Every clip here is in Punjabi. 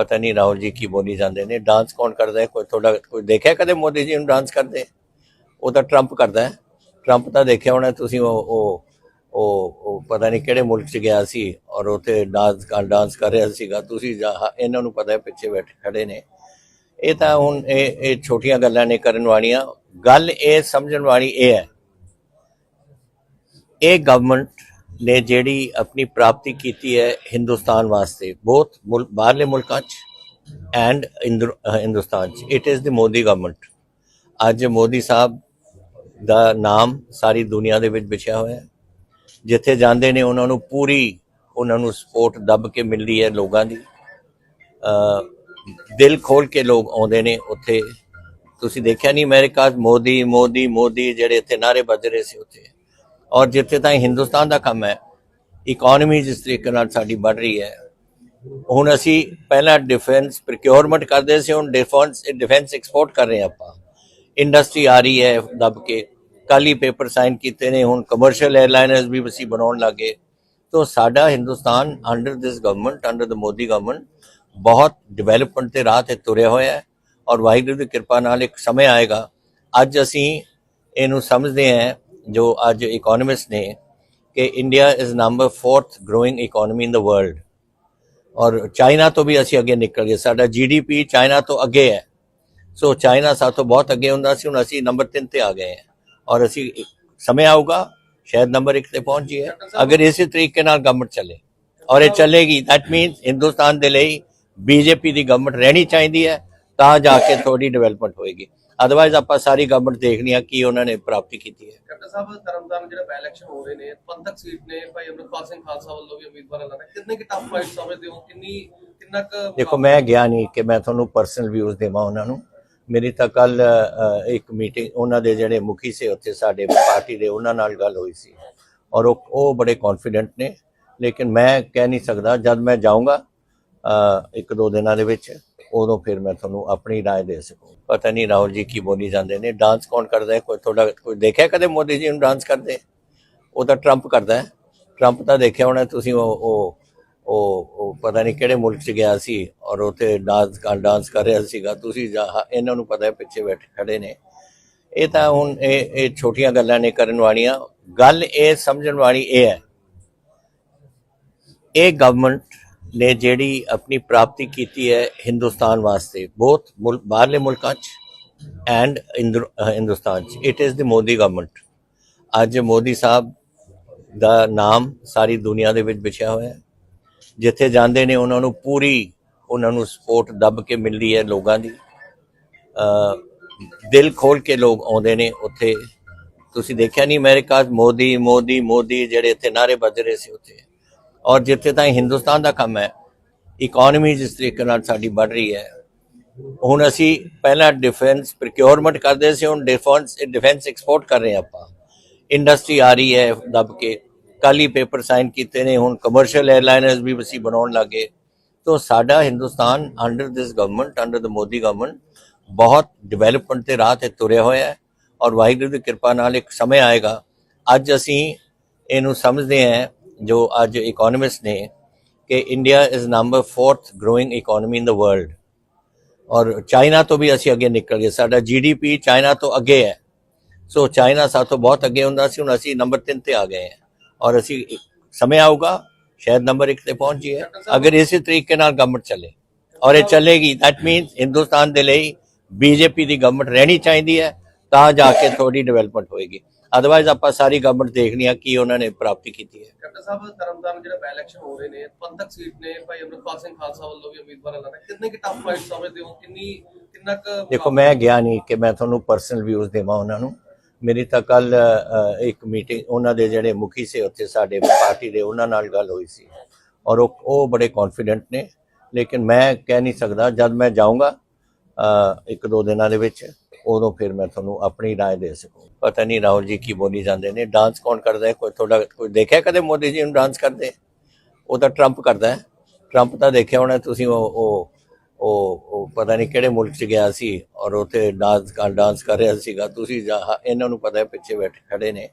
ਪਤਾ ਨਹੀਂ ਰਾਹੁਲ ਜੀ ਕੀ ਬੋਲੀ ਜਾਂਦੇ ਨੇ ਡਾਂਸ ਕੌਣ ਕਰਦਾ ਹੈ? ਕੋਈ ਤੁਹਾਡਾ ਕੋਈ ਦੇਖਿਆ ਕਦੇ ਮੋਦੀ ਜੀ ਨੂੰ ਡਾਂਸ ਕਰਦੇ? ਉਹ ਤਾਂ ਟਰੰਪ ਕਰਦਾ ਹੈ। ਟਰੰਪ ਤਾਂ ਦੇਖਿਆ ਹੋਣਾ, ਤੁਸੀਂ ਉਹ ਉਹ ਪਤਾ ਨਹੀਂ ਕਿਹੜੇ ਮੁਲਕ 'ਚ ਗਿਆ ਸੀ ਔਰ ਉੱਥੇ ਡਾਂਸ ਕਰ ਡਾਂਸ ਕਰ ਰਿਹਾ ਸੀਗਾ। ਤੁਸੀਂ ਇਹਨਾਂ ਨੂੰ ਪਤਾ ਹੈ, ਪਿੱਛੇ ਬੈਠੇ ਖੜੇ ਨੇ। ਇਹ ਤਾਂ ਹੁਣ ਇਹ ਇਹ ਛੋਟੀਆਂ ਗੱਲਾਂ ਨੇ ਕਰਨ ਵਾਲੀਆਂ। ਗੱਲ ਇਹ ਸਮਝਣ ਵਾਲੀ ਇਹ ਹੈ। ਇਹ ਗਵਰਨਮੈਂਟ ਨੇ ਜਿਹੜੀ ਆਪਣੀ ਪ੍ਰਾਪਤੀ ਕੀਤੀ ਹੈ ਹਿੰਦੁਸਤਾਨ ਵਾਸਤੇ ਬਹੁਤ ਮੁਲ- ਬਾਹਰਲੇ ਮੁਲਕਾਂ 'ਚ ਐਂਡ ਹਿੰਦੁਸਤਾਨ 'ਚ। It is the Modi government ਅੱਜ ਮੋਦੀ ਸਾਹਿਬ ਦਾ ਨਾਮ ਸਾਰੀ ਦੁਨੀਆ ਦੇ ਵਿੱਚ ਵਿਛਿਆ ਹੋਇਆ ਹੈ। ਜਿੱਥੇ ਜਾਂਦੇ ਨੇ, ਉਹਨਾਂ ਨੂੰ ਪੂਰੀ, ਉਹਨਾਂ ਨੂੰ ਸਪੋਰਟ ਦੱਬ ਕੇ ਮਿਲਦੀ ਹੈ ਲੋਕਾਂ ਦੀ। ਦਿਲ ਖੋਲ ਕੇ ਲੋਕ ਆਉਂਦੇ ਨੇ ਉੱਥੇ। ਤੁਸੀਂ ਦੇਖਿਆ ਨਹੀਂ, ਅਮਰੀਕਾ 'ਚ ਮੋਦੀ ਮੋਦੀ ਮੋਦੀ ਜਿਹੜੇ ਇੱਥੇ ਨਾਰੇ ਵੱਜ ਰਹੇ ਸੀ ਉੱਥੇ। ਔਰ ਜਿੱਥੇ ਤਾਂ ਹਿੰਦੁਸਤਾਨ ਦਾ ਕੰਮ ਹੈ ਇਕਨੋਮੀ ਜਿਸ ਤਰੀਕੇ ਨਾਲ ਸਾਡੀ ਵੱਧ ਰਹੀ ਹੈ, ਹੁਣ ਅਸੀਂ ਪਹਿਲਾਂ ਡਿਫੈਂਸ ਪ੍ਰੋਕਿਉਰਮੈਂਟ ਕਰਦੇ ਸੀ, ਹੁਣ ਡਿਫੈਂਸ ਡਿਫੈਂਸ ਐਕਸਪੋਰਟ ਕਰ ਰਹੇ ਹਾਂ ਆਪਾਂ। ਇੰਡਸਟਰੀ ਆ ਰਹੀ ਹੈ ਦੱਬ ਕੇ। ਕੱਲ੍ਹ ਹੀ ਪੇਪਰ ਸਾਈਨ ਕੀਤੇ ਨੇ, ਹੁਣ ਕਮਰਸ਼ੀਅਲ 에ਅਰਲਾਈਨਰਸ ਵੀ ਅਸੀਂ ਬਣਾਉਣ ਲੱਗੇ। ਤੋਂ ਸਾਡਾ Hindustan under this government under the Modi government ਬਹੁਤ ਡਿਵੈਲਪਮੈਂਟ ਤੇ ਰਾਹ ਤੇ ਤੁਰਿਆ ਹੋਇਆ ਹੈ। ਔਰ ਵਾਹਿਗੁਰੂ ਦੀ ਕਿਰਪਾ ਨਾਲ ਇੱਕ ਸਮੇਂ ਆਏਗਾ। ਅੱਜ ਅਸੀਂ ਇਹਨੂੰ ਸਮਝਦੇ ਹਾਂ ਜੋ ਅੱਜ ਇਕਨੋਮਿਸਟ ਨੇ ਕਿ India is number 4th growing economy in the world ਔਰ ਚਾਈਨਾ ਤੋਂ ਵੀ ਅਸੀਂ ਅੱਗੇ ਨਿਕਲ ਗਏ ਸਾਡਾ ਜੀਡੀਪੀ ਚਾਈਨਾ ਤੋਂ ਅੱਗੇ ਹੈ ਸੋ ਚਾਈਨਾ ਸਾਥੋਂ ਬਹੁਤ ਅੱਗੇ ਹੁੰਦਾ ਸੀ ਹੁਣ ਅਸੀਂ ਨੰਬਰ 3 ਤੇ ਆ ਗਏ ਹਾਂ ਔਰ ਅਸੀਂ ਸਮੇਂ ਆਊਗਾ ਸ਼ਾਇਦ ਨੰਬਰ 1 ਤੇ ਪਹੁੰਚ ਜਾਈਏ ਅਗਰ ਇਸੇ ਤਰੀਕੇ ਨਾਲ ਗਵਰਨਮੈਂਟ ਚੱਲੇ ਔਰ ਇਹ ਚੱਲੇਗੀ ਦੈਟ ਮੀਨਸ ਹਿੰਦੁਸਤਾਨ ਦੇ ਲਈ ਬੀਜੇਪੀ ਦੀ ਗਵਰਨਮੈਂਟ ਰਹਿਣੀ ਚਾਹੀਦੀ ਹੈ ਤਾਂ ਜਾ ਕੇ ਥੋੜੀ ਡਿਵੈਲਪਮੈਂਟ ਹੋਏਗੀ ਅਦਰਵਾਈਜ਼ ਆਪਾਂ ਸਾਰੀ ਗਵਰਨਮੈਂਟ ਦੇਖਣੀ ਆ ਕੀ ਉਹਨਾਂ ਨੇ ਪ੍ਰਾਪਤੀ ਕੀਤੀ ਹੈ। ਕੈਪਟਨ ਸਾਹਿਬ ਤਰਨਤਾਰਨ ਜਿਹੜਾ ਬਾਈ ਇਲੈਕਸ਼ਨ ਹੋ ਰਹੇ ਨੇ ਪੰਥਕ ਸੀਟ ਨੇ ਭਾਈ ਅਮਰਪਾਲ ਸਿੰਘ ਖਾਲਸਾ ਵੱਲੋਂ ਵੀ ਉਮੀਦਵਾਰ ਐਲਾਨਾ ਕਿੰਨੇ ਕਿ ਟਫ ਫਾਈਟ ਸਮਝਦੇ ਹੋ? ਕਿੰਨੀ ਕਿੰਨਾ ਕੁ ਦੇਖੋ ਮੈਂ ਗਿਆ ਨਹੀਂ ਕਿ ਮੈਂ ਤੁਹਾਨੂੰ ਪਰਸਨਲ ਵਿਊਜ਼ ਦੇਵਾਂ ਉਹਨਾਂ ਨੂੰ। ਮੇਰੀ ਤਾਂ ਕੱਲ ਇੱਕ ਮੀਟਿੰਗ ਉਹਨਾਂ ਦੇ ਜਿਹੜੇ ਮੁਖੀ ਸੀ ਉੱਥੇ ਸਾਡੇ ਪਾਰਟੀ ਦੇ ਉਹਨਾਂ ਨਾਲ ਗੱਲ ਹੋਈ ਸੀ। ਔਰ ਉਹ ਉਹ ਬੜੇ ਕੌਨਫੀਡੈਂਟ ਨੇ। ਲੇਕਿਨ ਮੈਂ ਕਹਿ ਨਹੀਂ ਸਕਦਾ ਜਦ ਮੈਂ ਜਾਊਂਗਾ ਇੱਕ ਦੋ ਦਿਨਾਂ ਦੇ ਵਿੱਚ ਉਦੋਂ ਫਿਰ ਮੈਂ ਤੁਹਾਨੂੰ ਆਪਣੀ رائے ਦੇ ਸਕੂੰ ਪਤਾ ਨਹੀਂ ਰਾਹੁਲ ਜੀ ਕੀ ਬੋਲੀ ਜਾਂਦੇ ਨੇ ਡਾਂਸ ਕੌਣ ਕਰਦਾ ਹੈ ਕੋਈ ਤੁਹਾਡਾ ਕੋਈ ਦੇਖਿਆ ਕਦੇ ਮੋਦੀ ਜੀ ਨੂੰ ਡਾਂਸ ਕਰਦੇ ਉਹ ਤਾਂ ਟਰੰਪ ਕਰਦਾ ਹੈ ਟਰੰਪ ਤਾਂ ਦੇਖਿਆ ਹੋਣਾ ਤੁਸੀਂ ਉਹ ਉਹ ਉਹ ਉਹ ਪਤਾ ਨਹੀਂ ਕਿਹੜੇ ਮੁਲਕ 'ਚ ਗਿਆ ਸੀ ਔਰ ਉੱਥੇ ਡਾਂਸ ਕਰ ਡਾਂਸ ਕਰ ਰਿਹਾ ਸੀਗਾ ਤੁਸੀਂ ਜਾ- ਇਹਨਾਂ ਨੂੰ ਪਤਾ ਹੈ ਪਿੱਛੇ ਬੈਠੇ ਖੜੇ ਨੇ ਇਹ ਤਾਂ ਹੁਣ ਇਹ ਇਹ ਛੋਟੀਆਂ ਗੱਲਾਂ ਨੇ ਕਰਨ ਵਾਲੀਆਂ ਗੱਲ ਇਹ ਸਮਝਣ ਵਾਲੀ ਇਹ ਹੈ ਇਹ ਗਵਰਨਮੈਂਟ ਨੇ ਜਿਹੜੀ ਆਪਣੀ ਪ੍ਰਾਪਤੀ ਕੀਤੀ ਹੈ ਹਿੰਦੁਸਤਾਨ ਵਾਸਤੇ ਬਹੁਤ ਮੁਲ- ਬਾਹਰਲੇ ਮੁਲਕਾਂ 'ਚ ਐਂਡ ਹਿੰਦੁਸਤਾਨ 'ਚ। It is the Modi government ਅੱਜ ਮੋਦੀ ਸਾਹਿਬ ਦਾ ਨਾਮ ਸਾਰੀ ਦੁਨੀਆ ਦੇ ਵਿੱਚ ਵਿਛਿਆ ਹੋਇਆ ਹੈ। ਜਿੱਥੇ ਜਾਂਦੇ ਨੇ, ਉਹਨਾਂ ਨੂੰ ਪੂਰੀ, ਉਹਨਾਂ ਨੂੰ ਸਪੋਰਟ ਦੱਬ ਕੇ ਮਿਲਦੀ ਹੈ ਲੋਕਾਂ ਦੀ। ਦਿਲ ਖੋਲ ਕੇ ਲੋਕ ਆਉਂਦੇ ਨੇ ਉੱਥੇ। ਤੁਸੀਂ ਦੇਖਿਆ ਨਹੀਂ ਅਮਰੀਕਾ 'ਚ ਮੋਦੀ ਮੋਦੀ ਮੋਦੀ ਜਿਹੜੇ ਇੱਥੇ ਨਾਰੇ ਵੱਜ ਰਹੇ ਸੀ ਉੱਥੇ। ਔਰ ਜਿੱਥੇ ਤਾਂ ਹਿੰਦੁਸਤਾਨ ਦਾ ਕੰਮ ਹੈ ਇਕਨੋਮੀ ਜਿਸ ਤਰੀਕੇ ਨਾਲ ਸਾਡੀ ਵੱਧ ਰਹੀ ਹੈ, ਹੁਣ ਅਸੀਂ ਪਹਿਲਾਂ ਡਿਫੈਂਸ ਪ੍ਰੋਕਿਉਰਮੈਂਟ ਕਰਦੇ ਸੀ, ਹੁਣ ਡਿਫੈਂਸ ਡਿਫੈਂਸ ਐਕਸਪੋਰਟ ਕਰ ਰਹੇ ਹਾਂ ਆਪਾਂ। ਇੰਡਸਟਰੀ ਆ ਰਹੀ ਹੈ ਦੱਬ ਕੇ, ਕੱਲ੍ਹ ਹੀ ਪੇਪਰ ਸਾਈਨ ਕੀਤੇ ਨੇ, ਹੁਣ ਕਮਰਸ਼ੀਅਲ 에ਅਰਲਾਈਨਰਸ ਵੀ ਅਸੀਂ ਬਣਾਉਣ ਲੱਗੇ। ਤੋਂ ਸਾਡਾ Hindustan under this government under the Modi government ਬਹੁਤ ਡਿਵੈਲਪਮੈਂਟ ਤੇ ਰਾਹ ਤੇ ਤੁਰਿਆ ਹੋਇਆ ਹੈ। ਔਰ ਵਾਹਿਗੁਰੂ ਦੀ ਕਿਰਪਾ ਨਾਲ ਇੱਕ ਸਮੇਂ ਆਏਗਾ। ਅੱਜ ਅਸੀਂ ਇਹਨੂੰ ਸਮਝਦੇ ਹਾਂ ਜੋ ਅੱਜ ਇਕਨੋਮਿਸਟ ਨੇ ਕਿ India is number 4th growing economy in the world ਔਰ ਚਾਈਨਾ ਤੋਂ ਵੀ ਅਸੀਂ ਅੱਗੇ ਨਿਕਲ ਗਏ ਸਾਡਾ ਜੀਡੀਪੀ ਚਾਈਨਾ ਤੋਂ ਅੱਗੇ ਹੈ ਸੋ ਚਾਈਨਾ ਸਾਥੋਂ ਬਹੁਤ ਅੱਗੇ ਹੁੰਦਾ ਸੀ ਹੁਣ ਅਸੀਂ ਨੰਬਰ 3 ਤੇ ਆ ਗਏ ਹਾਂ ਔਰ ਅਸੀਂ ਸਮੇਂ ਆਊਗਾ ਸ਼ਾਇਦ ਨੰਬਰ 1 ਤੇ ਪਹੁੰਚ ਜਾਈਏ ਅਗਰ ਇਸੇ ਤਰੀਕੇ ਨਾਲ ਗਵਰਨਮੈਂਟ ਚੱਲੇ ਔਰ ਇਹ ਚੱਲੇਗੀ ਦੈਟ ਮੀਨਸ ਹਿੰਦੁਸਤਾਨ ਦੇ ਲਈ ਬੀਜੇਪੀ ਦੀ ਗਵਰਨਮੈਂਟ ਰਹਿਣੀ ਚਾਹੀਦੀ ਹੈ ਤਾਂ ਜਾ ਕੇ ਥੋੜੀ ਡਿਵੈਲਪਮੈਂਟ ਹੋਏਗੀ। ਅਦਰਵਾਈਜ਼ ਆਪਾਂ ਸਾਰੀ ਗਵਰਨਮੈਂਟ ਦੇਖਣੀ ਆ ਕੀ ਉਹਨਾਂ ਨੇ ਪ੍ਰਾਪਤੀ ਕੀਤੀ ਹੈ। ਕੈਪਟਨ ਸਾਹਿਬ ਤਰਨਤਾਰਨ ਜਿਹੜਾ ਬਾਈ ਇਲੈਕਸ਼ਨ ਹੋ ਰਹੇ ਨੇ ਪੰਥਕ ਸੀਟ ਨੇ ਭਾਈ ਅਮਰਪਾਲ ਸਿੰਘ ਖਾਲਸਾ ਵੱਲੋਂ ਵੀ ਉਮੀਦਵਾਰ ਐਲਾਨਾ। ਕਿੰਨੇ ਕਿ ਟਫ ਫਾਈਟ ਸਮਝਦੇ ਹੋ? ਕਿੰਨੀ ਕਿੰਨਾ ਕੁ ਦੇਖੋ ਮੈਂ ਗਿਆ ਨਹੀਂ ਕਿ ਮੈਂ ਤੁਹਾਨੂੰ ਪਰਸਨਲ ਵਿਊਜ਼ ਦੇਵਾਂ ਉਹਨਾਂ ਨੂੰ। ਮੇਰੀ ਤਾਂ ਕੱਲ ਇੱਕ ਮੀਟਿੰਗ ਉਹਨਾਂ ਦੇ ਜਿਹੜੇ ਮੁਖੀ ਸੀ ਉੱਥੇ ਸਾਡੇ ਪਾਰਟੀ ਦੇ ਉਹਨਾਂ ਨਾਲ ਗੱਲ ਹੋਈ ਸੀ। ਔਰ ਉਹ ਉਹ ਬੜੇ ਕੌਨਫੀਡੈਂਟ ਨੇ। ਲੇਕਿਨ ਮੈਂ ਕਹਿ ਨਹੀਂ ਸਕਦਾ ਜਦ ਮੈਂ ਜਾਊਂਗਾ ਇੱਕ ਦੋ ਦਿਨਾਂ ਦੇ ਵਿੱਚ ਉਦੋਂ ਫਿਰ ਮੈਂ ਤੁਹਾਨੂੰ ਆਪਣੀ رائے ਦੇ ਸਕੂੰ ਪਤਾ ਨਹੀਂ ਰਾਹੁਲ ਜੀ ਕੀ ਬੋਲੀ ਜਾਂਦੇ ਨੇ ਡਾਂਸ ਕੌਣ ਕਰਦਾ ਹੈ ਕੋਈ ਤੁਹਾਡਾ ਕੋਈ ਦੇਖਿਆ ਕਦੇ ਮੋਦੀ ਜੀ ਨੂੰ ਡਾਂਸ ਕਰਦੇ ਉਹ ਤਾਂ ਟਰੰਪ ਕਰਦਾ ਹੈ ਟਰੰਪ ਤਾਂ ਦੇਖਿਆ ਹੋਣਾ ਤੁਸੀਂ ਉਹ ਉਹ ਉਹ ਉਹ ਪਤਾ ਨਹੀਂ ਕਿਹੜੇ ਮੁਲਕ 'ਚ ਗਿਆ ਸੀ ਔਰ ਉੱਥੇ ਡਾਂਸ ਕਰ ਡਾਂਸ ਕਰ ਰਿਹਾ ਸੀਗਾ ਤੁਸੀਂ ਜਾ- ਇਹਨਾਂ ਨੂੰ ਪਤਾ ਹੈ ਪਿੱਛੇ ਬੈਠੇ ਖੜੇ ਨੇ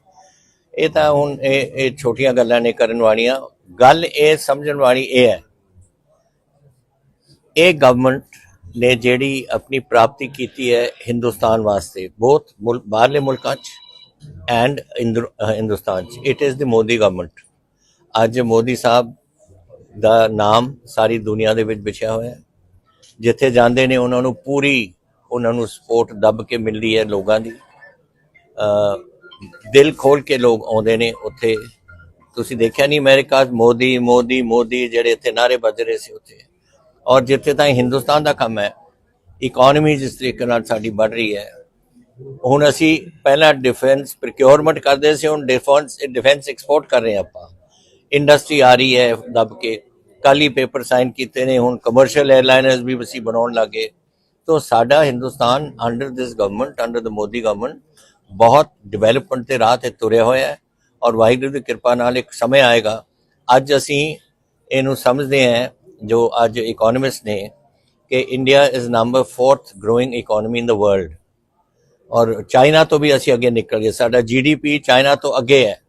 ਇਹ ਤਾਂ ਹੁਣ ਇਹ ਇਹ ਛੋਟੀਆਂ ਗੱਲਾਂ ਨੇ ਕਰਨ ਵਾਲੀਆਂ ਗੱਲ ਇਹ ਸਮਝਣ ਵਾਲੀ ਇਹ ਹੈ ਇਹ ਗਵਰਨਮੈਂਟ ਨੇ ਜਿਹੜੀ ਆਪਣੀ ਪ੍ਰਾਪਤੀ ਕੀਤੀ ਹੈ ਹਿੰਦੁਸਤਾਨ ਵਾਸਤੇ, ਬਹੁਤ ਮੁਲ- ਬਾਹਰਲੇ ਮੁਲਕਾਂ 'ਚ ਐਂਡ ਹਿੰਦੁਸਤਾਨ 'ਚ। It is the Modi government ਅੱਜ ਮੋਦੀ ਸਾਹਿਬ ਦਾ ਨਾਮ ਸਾਰੀ ਦੁਨੀਆ ਦੇ ਵਿੱਚ ਵਿਛਿਆ ਹੋਇਆ ਹੈ। ਜਿੱਥੇ ਜਾਂਦੇ ਨੇ, ਉਹਨਾਂ ਨੂੰ ਪੂਰੀ, ਉਹਨਾਂ ਨੂੰ ਸਪੋਰਟ ਦੱਬ ਕੇ ਮਿਲਦੀ ਹੈ ਲੋਕਾਂ ਦੀ। ਦਿਲ ਖੋਲ ਕੇ ਲੋਕ ਆਉਂਦੇ ਨੇ ਉੱਥੇ। ਤੁਸੀਂ ਦੇਖਿਆ ਨਹੀਂ ਅਮਰੀਕਾ 'ਚ ਮੋਦੀ ਮੋਦੀ ਮੋਦੀ ਜਿਹੜੇ ਇੱਥੇ ਨਾਰੇ ਵੱਜ ਰਹੇ ਸੀ ਉੱਥੇ। ਔਰ ਜਿੱਥੇ ਤਾਂ ਹਿੰਦੁਸਤਾਨ ਦਾ ਕੰਮ ਹੈ ਇਕਨੋਮੀ ਜਿਸ ਤਰੀਕੇ ਨਾਲ ਸਾਡੀ ਵੱਧ ਰਹੀ ਹੈ, ਹੁਣ ਅਸੀਂ ਪਹਿਲਾਂ ਡਿਫੈਂਸ ਪ੍ਰੋਕਿਉਰਮੈਂਟ ਕਰਦੇ ਸੀ, ਹੁਣ ਡਿਫੈਂਸ ਡਿਫੈਂਸ ਐਕਸਪੋਰਟ ਕਰ ਰਹੇ ਹਾਂ ਆਪਾਂ। ਇੰਡਸਟਰੀ ਆ ਰਹੀ ਹੈ ਦੱਬ ਕੇ, ਕੱਲ੍ਹ ਹੀ ਪੇਪਰ ਸਾਈਨ ਕੀਤੇ ਨੇ, ਹੁਣ ਕਮਰਸ਼ੀਅਲ 에ਅਰਲਾਈਨਰਸ ਵੀ ਅਸੀਂ ਬਣਾਉਣ ਲੱਗੇ। ਤੋ ਸਾਡਾ Hindustan under this government under the Modi government ਬਹੁਤ ਡਿਵੈਲਪਮੈਂਟ ਦੇ ਰਾਹ ਤੇ ਤੁਰਿਆ ਹੋਇਆ ਹੈ, ਔਰ ਵਾਹਿਗੁਰੂ ਦੀ ਕਿਰਪਾ ਨਾਲ ਇੱਕ ਸਮੇਂ ਆਏਗਾ। ਅੱਜ ਅਸੀਂ ਇਹਨੂੰ ਸਮਝਦੇ ਹਾਂ ਜੋ ਅੱਜ ਇਕਨੋਮਿਸਟ ਨੇ ਕਿ India is number 4th growing economy in the world ਔਰ ਚਾਈਨਾ ਤੋਂ ਵੀ ਅਸੀਂ ਅੱਗੇ ਨਿਕਲ ਗਏ ਸਾਡਾ ਜੀਡੀਪੀ ਚਾਈਨਾ ਤੋਂ ਅੱਗੇ ਹੈ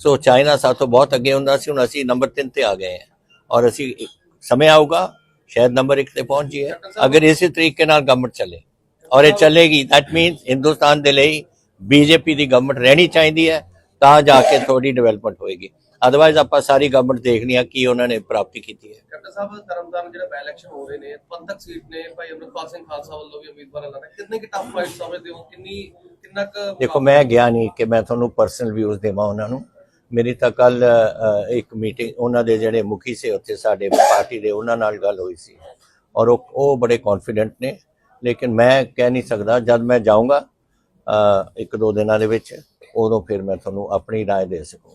ਸੋ ਚਾਈਨਾ ਸਾਥੋਂ ਬਹੁਤ ਅੱਗੇ ਹੁੰਦਾ ਸੀ ਹੁਣ ਅਸੀਂ ਨੰਬਰ 3 ਤੇ ਆ ਗਏ ਹਾਂ ਔਰ ਅਸੀਂ ਇੱਕ ਸਮੇਂ ਆਊਗਾ ਸ਼ਾਇਦ ਨੰਬਰ 1 ਤੇ ਪਹੁੰਚ ਜਾਈਏ ਅਗਰ ਇਸੇ ਤਰੀਕੇ ਨਾਲ ਗਵਰਨਮੈਂਟ ਚੱਲੇ ਔਰ ਇਹ ਚੱਲੇਗੀ ਦੈਟ ਮੀਨਸ ਹਿੰਦੁਸਤਾਨ ਦੇ ਲਈ ਬੀਜੇਪੀ ਦੀ ਗਵਰਨਮੈਂਟ ਰਹਿਣੀ ਚਾਹੀਦੀ ਹੈ ਤਾਂ ਜਾ ਕੇ ਥੋੜੀ ਡਿਵੈਲਪਮੈਂਟ ਹੋਏਗੀ ਅਦਰਵਾਈਜ਼ ਆਪਾਂ ਸਾਰੀ ਗਵਰਨਮੈਂਟ ਦੇਖਣੀ ਆ ਕੀ ਉਹਨਾਂ ਨੇ ਪ੍ਰਾਪਤੀ ਕੀਤੀ ਹੈ ਕੈਪਟਨ ਸਾਹਿਬ ਤਰਨਤਾਰਨ ਜਿਹੜਾ ਬਾਈ ਇਲੈਕਸ਼ਨ ਹੋ ਰਹੇ ਨੇ ਪੰਥਕ ਸੀਟ ਨੇ ਭਾਈ ਅਮਰਪਾਲ ਸਿੰਘ ਖਾਲਸਾ ਵੱਲੋਂ ਵੀ ਉਮੀਦਵਾਰ ਐਲਾਨਾ ਕਿੰਨੇ ਕਿ ਟਫ ਫਾਈਟ ਸਮਝਦੇ ਹੋ ਕਿੰਨੀ ਕਿੰਨਾ ਕੁ ਦੇਖੋ ਮੈਂ ਗਿਆ ਨਹੀਂ ਕਿ ਮੈਂ ਤੁਹਾਨੂੰ ਪਰਸਨਲ ਵਿਊਜ਼ ਦੇਵਾਂ ਉਹਨਾਂ ਨੂੰ ਮੇਰੀ ਤਾਂ ਕੱਲ ਇੱਕ ਮੀਟਿੰਗ ਉਹਨਾਂ ਦੇ ਜਿਹੜੇ ਮੁਖੀ ਸੀ ਉੱਥੇ ਸਾਡੇ ਪਾਰਟੀ ਦੇ ਉਹਨਾਂ ਨਾਲ ਗੱਲ ਹੋਈ ਸੀ ਔਰ ਉਹ ਉਹ ਬੜੇ ਕੌਨਫੀਡੈਂਟ ਨੇ ਲੇਕਿਨ ਮੈਂ ਕਹਿ ਨਹੀਂ ਸਕਦਾ ਜਦ ਮੈਂ ਜਾਊਂਗਾ ਅ, ਇੱਕ ਦੋ ਦਿਨਾਂ ਦੇ ਵਿੱਚ ਉਦੋਂ ਫਿਰ ਮੈਂ ਤੁਹਾਨੂੰ ਆਪਣੀ رائے ਦੇ ਸਕੂੰ